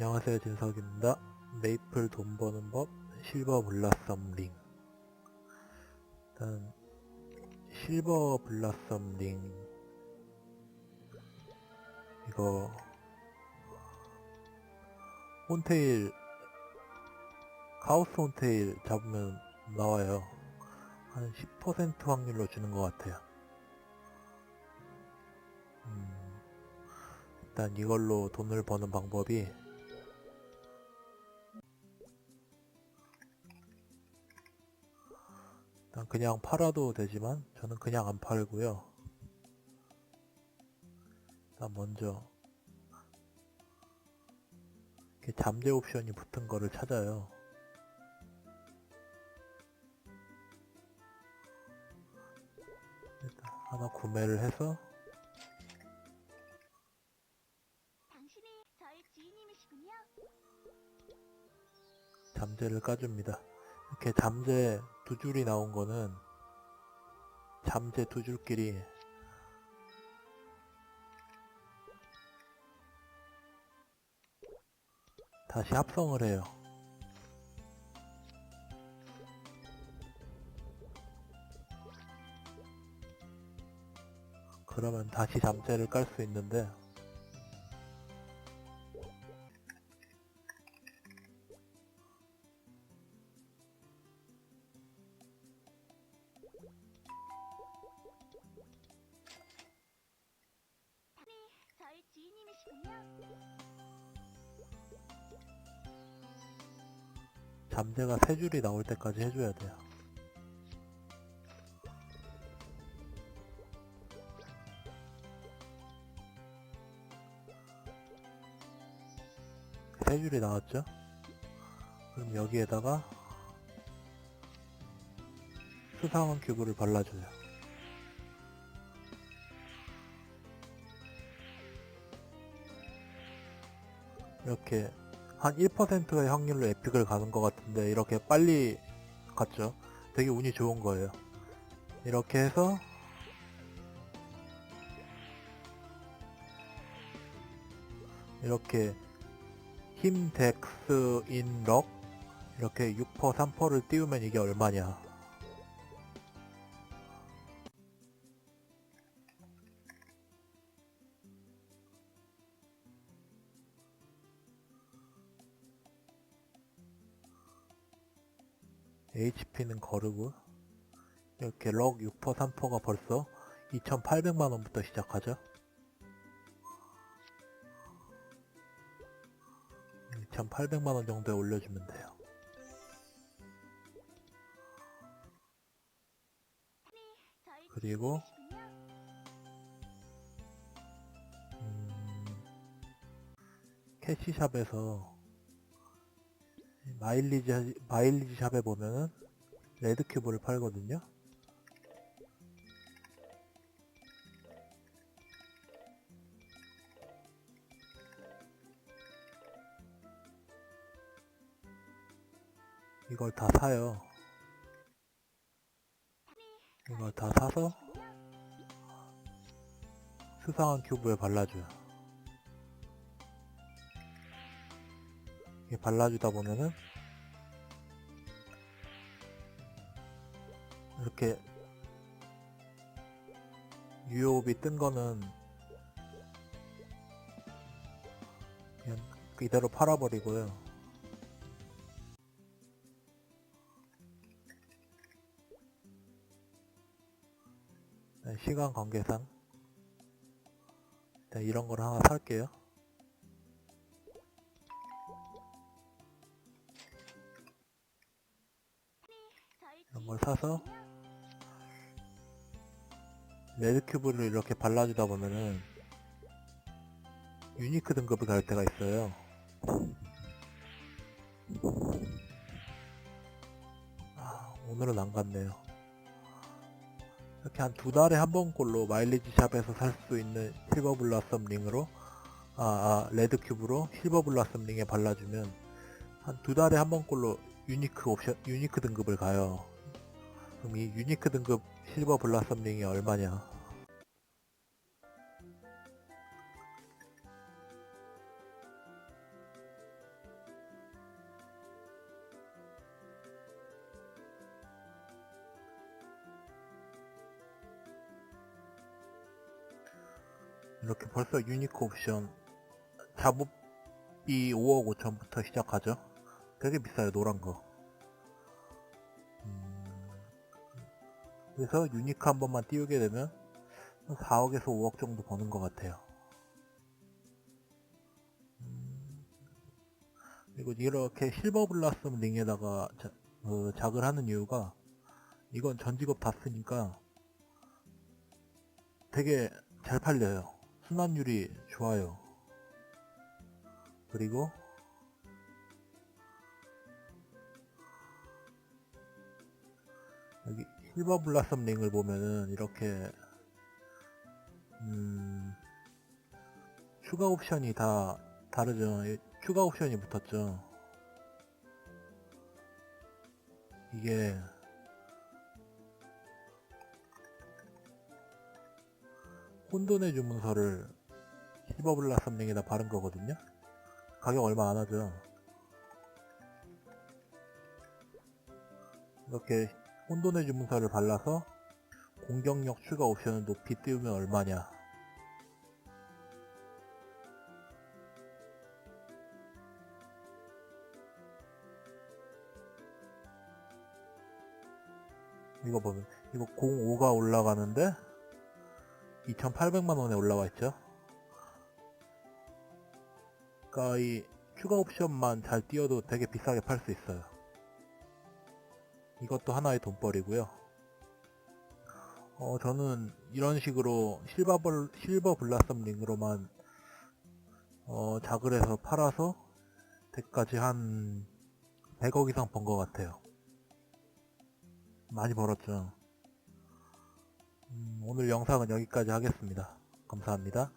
안녕하세요 진석입니다. 메이플 돈 버는 법 실버 블라썸 링 일단 실버 블라썸 링 이거 혼테일 카오스 혼테일 잡으면 나와요. 한 10% 확률로 주는 것 같아요. 음, 일단 이걸로 돈을 버는 방법이 일단 그냥 팔아도 되지만 저는 그냥 안 팔고요. 일단 먼저 이렇게 잠재 옵션이 붙은 거를 찾아요. 일단 하나 구매를 해서. 잠재를 까줍니다. 이렇게 잠재 두 줄이 나온 거는 잠재 두 줄끼리 다시 합성을 해요. 그러면 다시 잠재를 깔 수 있는데 잠재가 세 줄이 나올 때까지 해줘야 돼요. 세 줄이 나왔죠? 그럼 여기에다가 수상한 큐브를 발라줘요. 이렇게 한 1%의 확률로 에픽을 가는 것 같은데 이렇게 빨리 갔죠. 되게 운이 좋은 거예요. 이렇게 해서 이렇게 힘 덱스 인 럭 이렇게 6% 3%를 띄우면 이게 얼마냐 HP는 거르고 이렇게 럭6% 3%가 벌써 2,800만원부터 시작하죠 2,800만원 정도에 올려주면 돼요 그리고. 음, 캐시샵에서 마일리지 마일리지 샵에 보면은 레드 큐브를 팔거든요. 이걸 다 사요. 이걸 다 사서 수상한 큐브에 발라줘요. 발라주다 보면은 이렇게 유효비 뜬 거는 그냥 이대로 팔아버리고요. 네, 시간 관계상 일단 이런 걸 하나 살게요. 이런 걸 사서 지인님이시군요. 레드 큐브를 이렇게 발라주다 보면은 유니크 등급이 갈 때가 있어요. 아, 오늘은 안 갔네요. 이렇게 한 두 달에 한 번꼴로 마일리지 샵에서 살 수 있는 실버 블라썸 링으로 아, 아 레드 큐브로 실버 블라썸 링에 발라주면 한 두 달에 한 번꼴로 유니크 옵션 유니크 등급을 가요. 그럼 이 유니크 등급 실버 블라썸링이 얼마냐? 이렇게 벌써 유니크 옵션 작업비 5억 5천부터 시작하죠 되게 비싸요 노란 거 그래서 유니크 한 번만 띄우게 되면 4억에서 5억 정도 버는 것 같아요. 음, 그리고 이렇게 실버 블라썸 링에다가 자, 그 작을 하는 이유가 이건 전 직업 다 쓰니까 되게 잘 팔려요. 순환율이 좋아요. 그리고 여기 실버 블라썸 링을 보면은 이렇게 음 추가 옵션이 다 다르죠. 이 추가 옵션이 붙었죠. 이게 혼돈의 주문서를 실버 블라썸 링에다 바른 거거든요. 가격 얼마 안 하죠. 이렇게 혼돈의 주문서를 발라서 공격력 추가 옵션을 높이 띄우면 얼마냐. 이거 보면 이거 05가 올라가는데 2,800만 원에 올라와 있죠. 그러니까 이 추가 옵션만 잘 띄워도 되게 비싸게 팔 수 있어요. 이것도 하나의 돈벌이고요. 어, 저는 이런 식으로 실버, 블, 실버 블라썸 링으로만 어, 작을 해서 팔아서 대까지 한 100억 이상 번 것 같아요. 많이 벌었죠. 음, 오늘 영상은 여기까지 하겠습니다. 감사합니다.